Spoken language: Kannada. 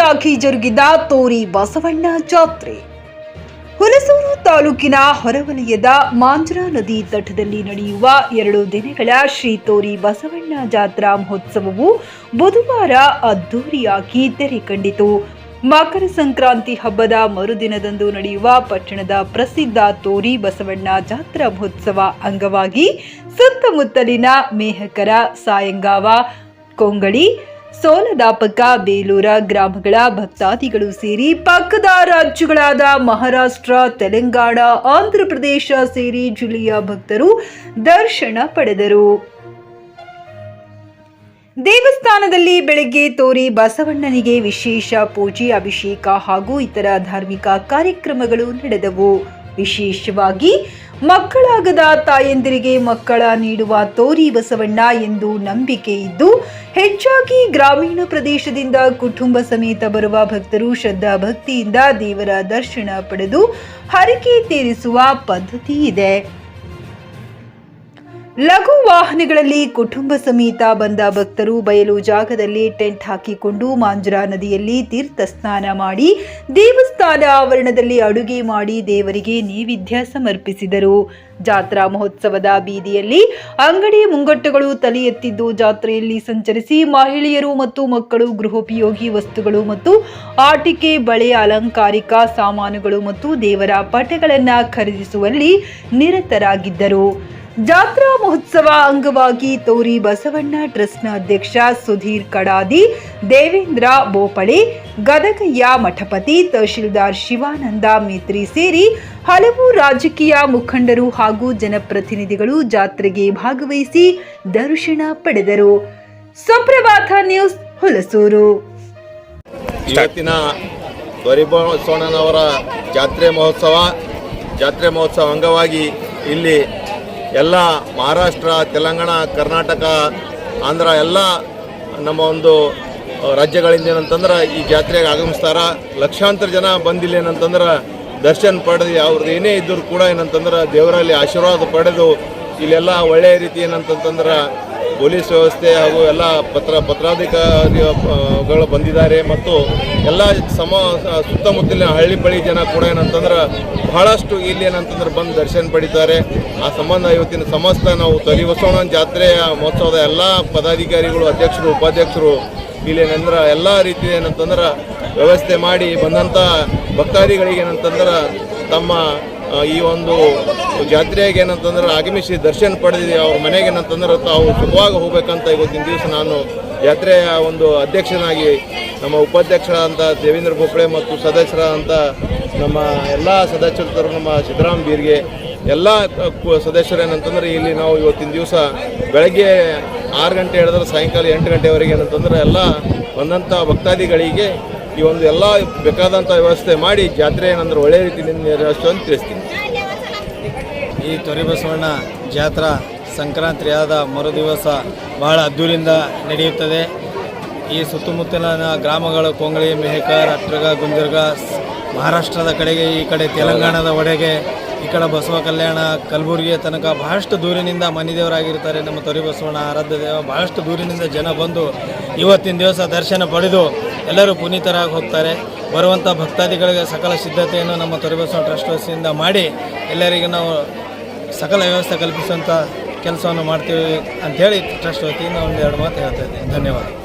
ಅದ್ದೂರಿಯಾಗಿ ಜರುಗಿದ ತೋರಿ ಬಸವಣ್ಣ ಜಾತ್ರೆ. ಹುಲಸೂರು ತಾಲೂಕಿನ ಹೊರವಲಯದ ಮಾಂಜರಾ ನದಿ ತಟದಲ್ಲಿ ನಡೆಯುವ ಎರಡು ದಿನಗಳ ಶ್ರೀ ತೋರಿ ಬಸವಣ್ಣ ಜಾತ್ರಾ ಮಹೋತ್ಸವವು ಬುಧವಾರ ಅದ್ದೂರಿಯಾಗಿ ತೆರೆ ಕಂಡಿತು ಮಕರ ಸಂಕ್ರಾಂತಿ ಹಬ್ಬದ ಮರುದಿನದಂದು ನಡೆಯುವ ಪಟ್ಟಣದ ಪ್ರಸಿದ್ಧ ತೋರಿ ಬಸವಣ್ಣ ಜಾತ್ರಾ ಮಹೋತ್ಸವ ಅಂಗವಾಗಿ ಸುತ್ತಮುತ್ತಲಿನ ಮೇಹಕರ, ಸಾಯಂಗಾವ, ಕೊಂಗಳಿ ಸೋಲದಾಪಕ ಬೇಲೂರ ಗ್ರಾಮಗಳ ಭಕ್ತಾದಿಗಳು ಸೇರಿ ಪಕ್ಕದ ರಾಜ್ಯಗಳಾದ ಮಹಾರಾಷ್ಟ್ರ, ತೆಲಂಗಾಣ, ಆಂಧ್ರಪ್ರದೇಶ ಸೇರಿ ಜಿಲ್ಲೆಯ ಭಕ್ತರು ದರ್ಶನ ಪಡೆದರು. ದೇವಸ್ಥಾನದಲ್ಲಿ ಬೆಳಗ್ಗೆ ತೋರಿ ಬಸವಣ್ಣನಿಗೆ ವಿಶೇಷ ಪೂಜೆ, ಅಭಿಷೇಕ ಹಾಗೂ ಇತರ ಧಾರ್ಮಿಕ ಕಾರ್ಯಕ್ರಮಗಳು ನಡೆದವು. ವಿಶೇಷವಾಗಿ ಮಕ್ಕಳಾಗದ ತಾಯಂದಿರಿಗೆ ಮಕ್ಕಳ ನೀಡುವ ತೋರಿ ಬಸವಣ್ಣ ಎಂದು ನಂಬಿಕೆ ಇದ್ದು, ಹೆಚ್ಚಾಗಿ ಗ್ರಾಮೀಣ ಪ್ರದೇಶದಿಂದ ಕುಟುಂಬ ಸಮೇತ ಬರುವ ಭಕ್ತರು ಶ್ರದ್ಧಾ ಭಕ್ತಿಯಿಂದ ದೇವರ ದರ್ಶನ ಪಡೆದು ಹರಕೆ ತೀರಿಸುವ ಪದ್ಧತಿ ಇದೆ. ಲಘು ವಾಹನಗಳಲ್ಲಿ ಕುಟುಂಬ ಸಮೇತ ಬಂದ ಭಕ್ತರು ಬಯಲು ಜಾಗದಲ್ಲಿ ಟೆಂಟ್ ಹಾಕಿಕೊಂಡು ಮಾಂಜರಾ ನದಿಯಲ್ಲಿ ತೀರ್ಥ ಸ್ನಾನ ಮಾಡಿ ದೇವಸ್ಥಾನ ಆವರಣದಲ್ಲಿ ಅಡುಗೆ ಮಾಡಿ ದೇವರಿಗೆ ನೈವೇದ್ಯ ಸಮರ್ಪಿಸಿದರು. ಜಾತ್ರಾ ಮಹೋತ್ಸವದ ಬೀದಿಯಲ್ಲಿ ಅಂಗಡಿ ಮುಂಗಟ್ಟುಗಳು ತಲೆ ಎತ್ತಿದ್ದು ಜಾತ್ರೆಯಲ್ಲಿ ಸಂಚರಿಸಿ ಮಹಿಳೆಯರು ಮತ್ತು ಮಕ್ಕಳು ಗೃಹೋಪಯೋಗಿ ವಸ್ತುಗಳು ಮತ್ತು ಆಟಿಕೆ, ಬಳೆ, ಅಲಂಕಾರಿಕ ಸಾಮಾನುಗಳು ಮತ್ತು ದೇವರ ಪಟಗಳನ್ನು ಖರೀದಿಸುವಲ್ಲಿ ನಿರತರಾಗಿದ್ದರು. ಜಾತ್ರಾ ಮಹೋತ್ಸವ ಅಂಗವಾಗಿ ತೋರಿ ಬಸವಣ್ಣ ಟ್ರಸ್ಟ್ನ ಅಧ್ಯಕ್ಷ ಸುಧೀರ್ ಕಡಾದಿ, ದೇವೇಂದ್ರ ಬೋಪಳಿ, ಗದಗಯ್ಯ ಮಠಪತಿ ತಹಶೀಲ್ದಾರ್ ಶಿವಾನಂದ ಮೇತ್ರಿ ಸೇರಿ ಹಲವು ರಾಜಕೀಯ ಮುಖಂಡರು ಹಾಗೂ ಜನಪ್ರತಿನಿಧಿಗಳು ಜಾತ್ರೆಗೆ ಭಾಗವಹಿಸಿ ದರ್ಶನ ಪಡೆದರು. ಸುಪ್ರಭಾತ ನ್ಯೂಸ್ ಹುಲಸೂರು. ಇವತ್ತಿನ ಜಾತ್ರೆ ಮಹೋತ್ಸವ ಜಾತ್ರೆ ಮಹೋತ್ಸವ ಅಂಗವಾಗಿ ಇಲ್ಲಿ ಎಲ್ಲ ಮಹಾರಾಷ್ಟ್ರ, ತೆಲಂಗಾಣ, ಕರ್ನಾಟಕ, ಆಂಧ್ರ ಎಲ್ಲ ನಮ್ಮ ಒಂದು ರಾಜ್ಯಗಳಿಂದ ಏನಂತಂದ್ರೆ ಈ ಜಾತ್ರೆಗೆ ಆಗಮಿಸ್ತಾರ. ಲಕ್ಷಾಂತರ ಜನ ಬಂದಿಲ್ಲ ಏನಂತಂದ್ರೆ ದರ್ಶನ ಪಡೆದು ಅವ್ರದ್ದು ಏನೇ ಇದ್ದರೂ ಕೂಡ ಏನಂತಂದ್ರೆ ದೇವರಲ್ಲಿ ಆಶೀರ್ವಾದ ಪಡೆದು ಇಲ್ಲೆಲ್ಲ ಒಳ್ಳೆಯ ರೀತಿ ಏನಂತಂತಂದ್ರೆ ಪೊಲೀಸ್ ವ್ಯವಸ್ಥೆ ಹಾಗೂ ಎಲ್ಲ ಪತ್ರ ಪತ್ರಾಧಿಕಾರಿಗಳು ಬಂದಿದ್ದಾರೆ ಮತ್ತು ಎಲ್ಲ ಸಮ ಸುತ್ತಮುತ್ತಲಿನ ಹಳ್ಳಿ ಬಳಿ ಜನ ಕೂಡ ಏನಂತಂದ್ರೆ ಬಹಳಷ್ಟು ಇಲ್ಲಿ ಏನಂತಂದ್ರೆ ಬಂದು ದರ್ಶನ ಪಡಿತಾರೆ. ಆ ಸಂಬಂಧ ಇವತ್ತಿನ ಸಮಸ್ತ ನಾವು ತೊಲಿ ಬಸವಣ್ಣ ಜಾತ್ರೆಯ ಮಹೋತ್ಸವದ ಎಲ್ಲ ಪದಾಧಿಕಾರಿಗಳು, ಅಧ್ಯಕ್ಷರು, ಉಪಾಧ್ಯಕ್ಷರು ಇಲ್ಲಿ ಏನಂದ್ರೆ ಎಲ್ಲ ರೀತಿ ಏನಂತಂದ್ರೆ ವ್ಯವಸ್ಥೆ ಮಾಡಿ ಬಂದಂಥ ಭಕ್ತಾದಿಗಳಿಗೆ ಏನಂತಂದ್ರೆ ತಮ್ಮ ಈ ಒಂದು ಜಾತ್ರೆಗೆ ಏನಂತಂದ್ರೆ ಆಗಮಿಸಿ ದರ್ಶನ ಪಡೆದಿದೆ. ಅವ್ರ ಮನೆಗೆ ಏನಂತಂದ್ರೆ ತಾವು ಸುಖವಾಗಿ ಹೋಗ್ಬೇಕಂತ ಇವತ್ತಿನ ದಿವಸ ನಾನು ಜಾತ್ರೆಯ ಒಂದು ಅಧ್ಯಕ್ಷನಾಗಿ, ನಮ್ಮ ಉಪಾಧ್ಯಕ್ಷರಾದಂಥ ದೇವೇಂದ್ರ ಗೋಪಳೆ ಮತ್ತು ಸದಸ್ಯರಾದಂಥ ನಮ್ಮ ಎಲ್ಲ ಸದಸ್ಯರು ನಮ್ಮ ಸಿದ್ದರಾಮ್ ಬೀರ್ಗೆ, ಎಲ್ಲ ಸದಸ್ಯರು ಏನಂತಂದ್ರೆ ಇಲ್ಲಿ ನಾವು ಇವತ್ತಿನ ದಿವಸ ಬೆಳಗ್ಗೆ ಆರು ಗಂಟೆ ಹೇಳಿದ್ರೆ ಸಾಯಂಕಾಲ ಎಂಟು ಗಂಟೆವರೆಗೆ ಏನಂತಂದ್ರೆ ಎಲ್ಲ ಬಂದಂಥ ಭಕ್ತಾದಿಗಳಿಗೆ ಈ ಒಂದು ಎಲ್ಲ ಬೇಕಾದಂಥ ವ್ಯವಸ್ಥೆ ಮಾಡಿ ಜಾತ್ರೆ ಏನಂದ್ರೆ ಒಳ್ಳೆ ರೀತಿಯಿಂದ ಅಂತ ತಿಳಿಸ್ತೀನಿ. ಈ ತೊರೆಬಸವಣ್ಣ ಜಾತ್ರಾ ಸಂಕ್ರಾಂತಿಯಾದ ಮರುದಿವಸ ಬಹಳ ಅದ್ದೂರಿಯಿಂದ ನಡೆಯುತ್ತದೆ. ಈ ಸುತ್ತಮುತ್ತಲಿನ ಗ್ರಾಮಗಳು ಕೊಂಗಳಿ ಮೆಹಕರ್ ಅಟ್ರಗ ಗುಂಜರ್ಗ, ಮಹಾರಾಷ್ಟ್ರದ ಕಡೆಗೆ, ಈ ಕಡೆ ತೆಲಂಗಾಣದ ಒಡೆಗೆ, ಈ ಕಡೆ ಬಸವ ಕಲ್ಯಾಣ ಕಲಬುರಗಿ ತನಕ ಬಹಳಷ್ಟು ದೂರಿನಿಂದ ಮನಿದೇವರಾಗಿರ್ತಾರೆ ನಮ್ಮ ತೊರೆ ಬಸವಣ್ಣ ಆರಾಧ್ಯ ದೇವ. ಬಹಳಷ್ಟು ದೂರಿನಿಂದ ಜನ ಬಂದು ಇವತ್ತಿನ ದಿವಸ ದರ್ಶನ ಪಡೆದು ಎಲ್ಲರೂ ಪುನೀತರಾಗಿ ಹೋಗ್ತಾರೆ. ಬರುವಂಥ ಭಕ್ತಾದಿಗಳಿಗೆ ಸಕಲ ಸಿದ್ಧತೆಯನ್ನು ನಮ್ಮ ತೊರೆ ಬಸವಣ್ಣ ಟ್ರಸ್ಟ್ ವತಿಯಿಂದ ಮಾಡಿ ಎಲ್ಲರಿಗೂ ನಾವು ಸಕಲ ವ್ಯವಸ್ಥೆ ಕಲ್ಪಿಸುವಂಥ ಕೆಲಸವನ್ನು ಮಾಡ್ತೀವಿ ಅಂಥೇಳಿ ಟ್ರಸ್ಟ್ ವತಿಯಿಂದ ಒಂದು ಎರಡು ಮಾತು ಹೇಳ್ತಾ ಇದ್ದೀನಿ. ಧನ್ಯವಾದ.